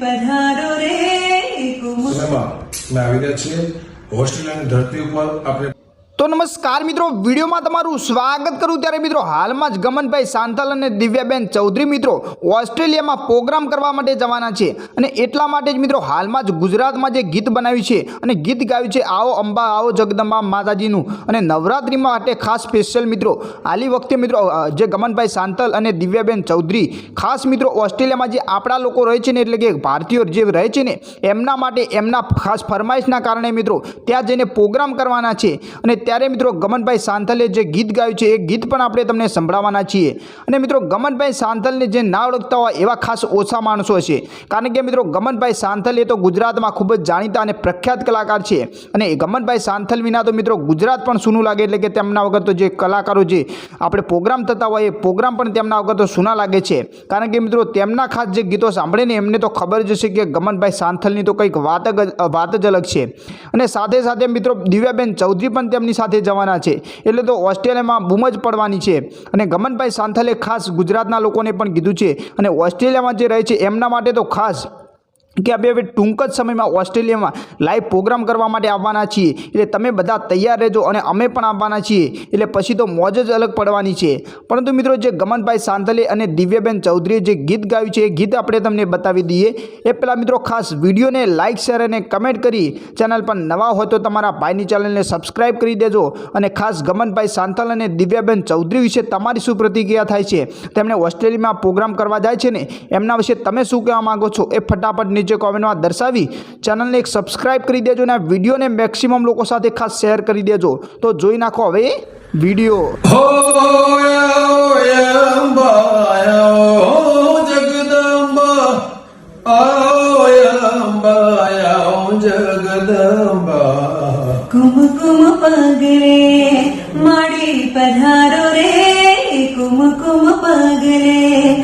પધારો રે કુમુ મેં આવી રહ્યા છીએ ઓસ્ટ્રેલિયાની ધરતી ઉપર આપણે તો નમસ્કાર મિત્રો, વિડીયોમાં તમારું સ્વાગત કરું ત્યારે મિત્રો હાલમાં જ ગમનભાઈ સાંથલ અને દિવ્યાબેન ચૌધરી મિત્રો ઓસ્ટ્રેલિયામાં પ્રોગ્રામ કરવા માટે જવાના છે અને એટલા માટે જ મિત્રો હાલમાં જ ગુજરાતમાં જે ગીત બનાવ્યું છે અને ગીત ગાયું છે આવો અંબા, આવો જગદંબા માતાજીનું અને નવરાત્રિ માટે ખાસ સ્પેશિયલ મિત્રો હાલી વખતે મિત્રો જે ગમનભાઈ સાંથલ અને દિવ્યાબેન ચૌધરી ખાસ મિત્રો ઓસ્ટ્રેલિયામાં જે આપણા લોકો રહે છે ને એટલે કે ભારતીયો જે રહે છે ને, એમના માટે એમના ખાસ ફરમાઈશના કારણે મિત્રો ત્યાં જઈને પ્રોગ્રામ કરવાના છે અને ત્યારે મિત્રો ગમનભાઈ સાંથલે જે ગીત ગાયું છે, એ ગીત પણ આપણે તમને સંભળાવવાના છીએ. અને મિત્રો ગમનભાઈ સાંથલને જે ના ઓળખતા હોય એવા ખાસ ઓછા માણસો હશે કારણ કે મિત્રો ગમનભાઈ સાંથલ એ તો ગુજરાતમાં ખૂબ જ જાણીતા અને પ્રખ્યાત કલાકાર છે. અને ગમનભાઈ સાંથલ વિના તો મિત્રો ગુજરાત પણ સૂનું લાગે એટલે કે તેમના વગર તો જે કલાકારો જે આપણે પ્રોગ્રામ થતા હોય એ પ્રોગ્રામ પણ તેમના વગર તો સૂના લાગે છે. કારણ કે મિત્રો તેમના ખાસ જે ગીતો સાંભળે ને એમને તો ખબર જ હશે કે ગમનભાઈ સાંથલની તો કંઈક વાત વાત જ અલગ છે. અને સાથે સાથે મિત્રો દિવ્યાબેન ચૌધરી પણ તેમની સાથે જવાના છે. એટલે તો ઓસ્ટ્રેલિયામાં બૂમ જ પડવાની છે. અને ગમનભાઈ સાંથલે ખાસ ગુજરાતના લોકોને પણ કીધું છે. અને ઓસ્ટ્રેલિયામાં જે રહે છે, એમના માટે તો ખાસ કે આપણે હવે ટૂંક જ સમયમાં ઓસ્ટ્રેલિયામાં લાઈવ પ્રોગ્રામ કરવા માટે આવવાના છીએ. એટલે તમે બધા તૈયાર રહેજો અને અમે પણ આવવાના છીએ. એટલે પછી તો મોજ જ અલગ પડવાની છે. પરંતુ મિત્રો જે ગમનભાઈ સાંતલે અને દિવ્યાબેન ચૌધરીએ જે ગીત ગાયું છે, એ ગીત આપણે તમને બતાવી દઈએ. એ પહેલાં મિત્રો ખાસ વિડીયોને લાઇક શેર અને કમેન્ટ કરી ચેનલ પર નવા હોય તો તમારા ભાઈની ચેનલને સબસ્ક્રાઈબ કરી દેજો. અને ખાસ ગમનભાઈ સાંતલ અને દિવ્યાબેન ચૌધરી વિશે તમારી શું પ્રતિક્રિયા થાય છે તેમણે ઓસ્ટ્રેલિયામાં પ્રોગ્રામ કરવા જાય છે ને, એમના વિશે તમે શું કહેવા માંગો છો, એ ફટાફટ નીચે કોમેન્ટમાં દર્શાવી ચેનલને એક સબસ્ક્રાઇબ કરી દેજો અને આ વિડીયોને મેક્સિમમ લોકો સાથે ખાસ શેર કરી દેજો. તો જોઈ નાખો હવે વીડિયો જગદંબા. કુમકુમ પગલે માડી પધારો રે કુમકુમ પગલે.